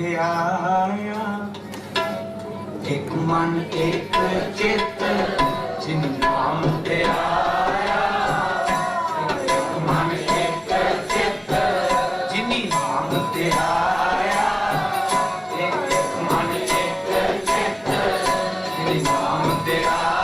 ਪਿਆਰਿਆ ਇੱਕ ਮਨ, ਇੱਕ ਚਿੱਤ, ਜਿਨ ਨਾਮ ਪਿਆਰਿਆ ਇੱਕ ਮਨ, ਇੱਕ ਚਿੱਤ, ਜਿਨ ਨਾਮ ਪਿਆਰਿਆ ਇੱਕ ਮਨ, ਇੱਕ ਚਿੱਤ, ਜਿਨ ਨਾਮ ਪਿਆਰਿਆ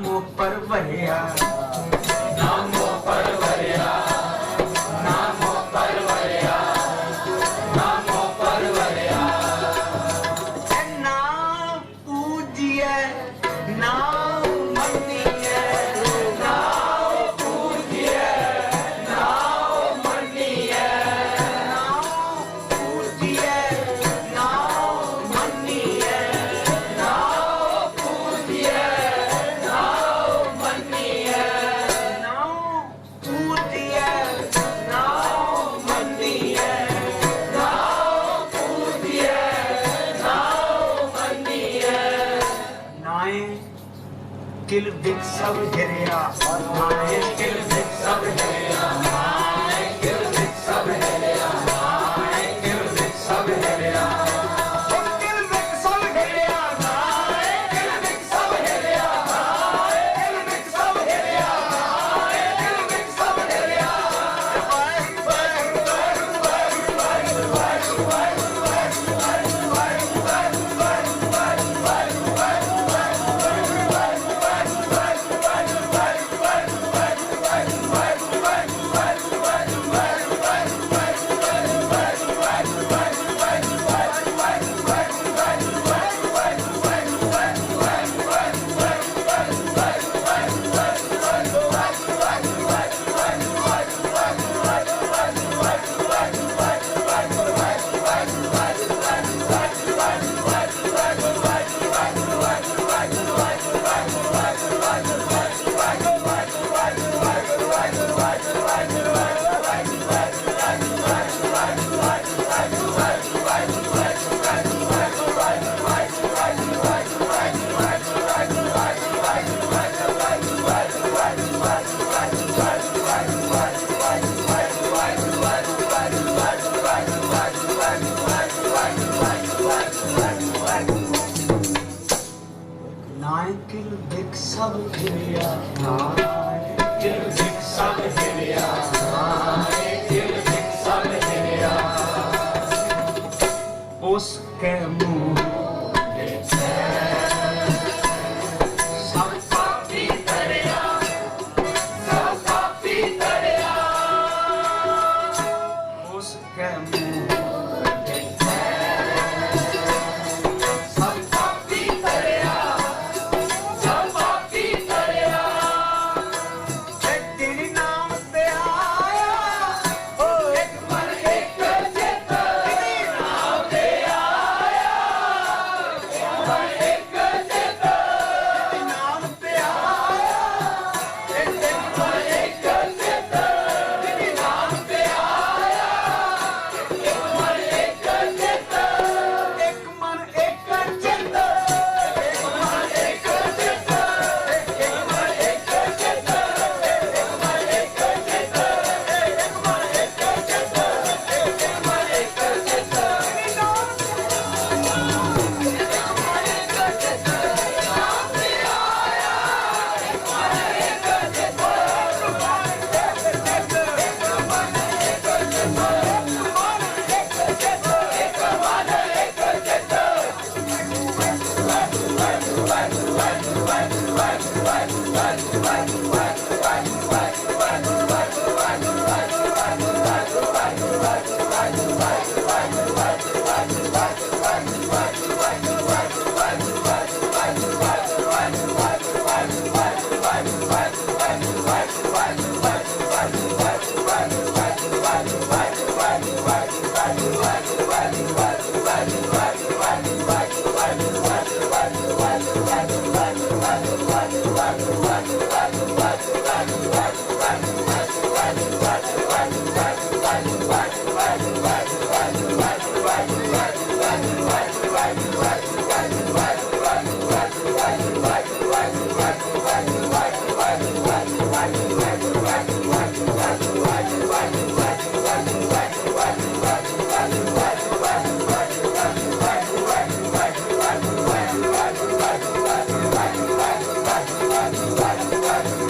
amor para o. ਆਏ। ਕਿਲ ਬਿਕ ਸਭ ਘਿਰਿਆ। ਆਏ। ਕਿਲ ਬਿਕ ਸਭ ਘਿਰਿਆ। passado que. Ah. Right.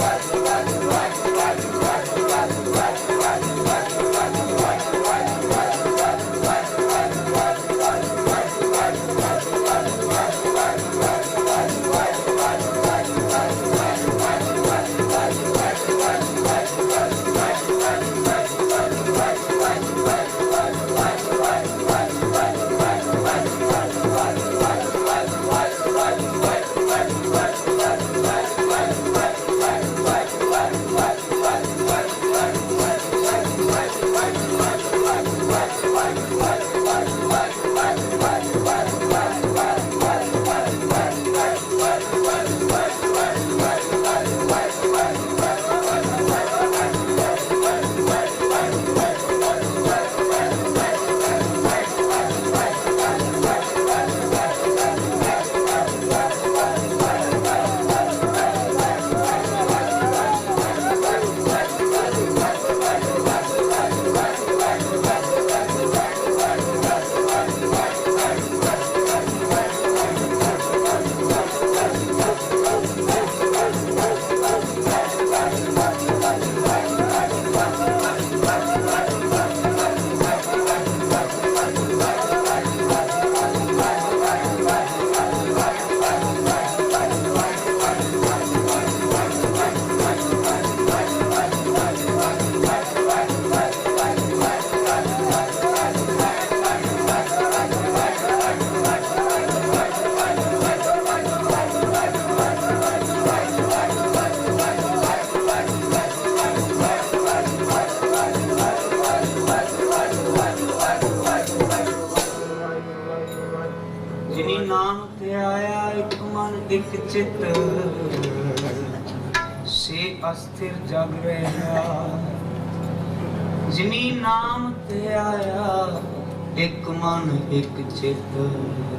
right, the right, the right. ਇੱਕ ਚਿੱਤ ਸੇ ਅਸਥਿਰ ਜਗ ਰਿਹਾ। ਜਿਨੀ ਨਾਮ ਤੇ ਆਇਆ ਇੱਕ ਮਨ ਇੱਕ ਚਿੱਤ